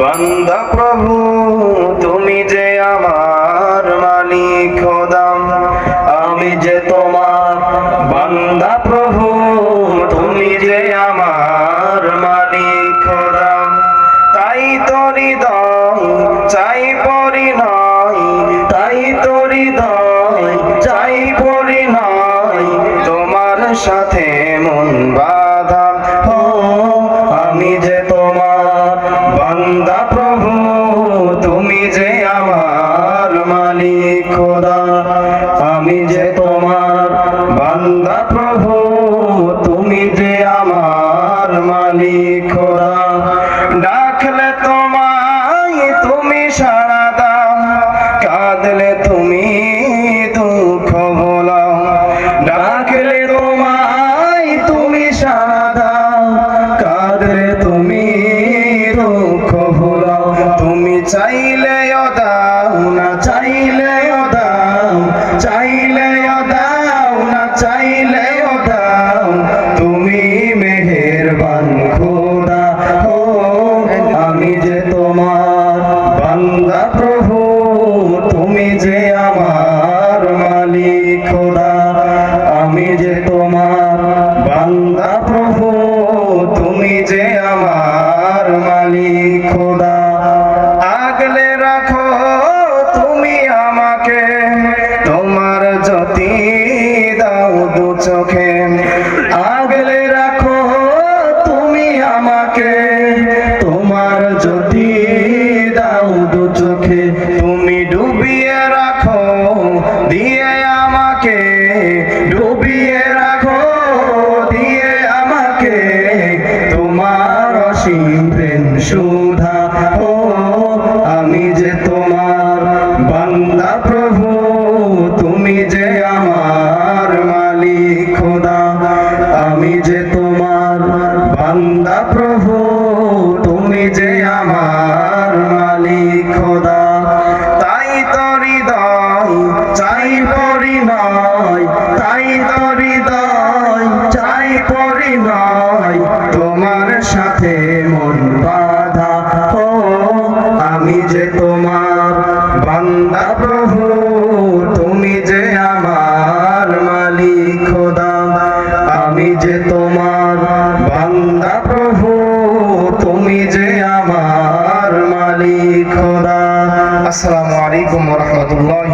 বান্দা প্রভু, তুমি যে আমার মালিক খোদাম, আমি যে তোমার বান্দা প্রভু, তুমি যে আমার মালিক খোদাম। তাই তোরি হৃদয় বান্দা প্রভু, তুমি যে আমার মালিক ডাকলে তোমায় তুমি সাড়া দাও, কাঁদলে তুমি দুঃখ ভোলাও। ডাকলে তোমায় তুমি সাড়া দাও, কাঁদলে তুমি দুঃখ তুমি চাইলেও দাও, না চাইলেও দাও চাইলেও দাও চাইলেও দাও তুমি মেহেরবান খোদা আমি যে তোমার বান্দা প্রভু, তুমি যে আমার মালিক খোদা। আমি যে তোমার বান্দা প্রভু, তুমি যে আমার মালিক খোদা। আগলে রাখো, তুমি আমাকে তোমার প্রেম সুধা। ও, আমি যে তোমার বান্দা প্রভু, তুমি যে আমার মালিক খোদা। আমি যে তোমার বান্দা প্রভু, তুমি যে আমার মালিক খোদা। তাই তো হৃদয়, চাই পরিণয়, তাই তো হৃদয়, চাই পরিণয় প্রভু, তুমি যে আমার মালিক খোদা, আমি যে তোমার বান্দা প্রভু, তুমি যে আমার মালিক খোদা। আসসালামু আলাইকুম রহমতুল্লাহ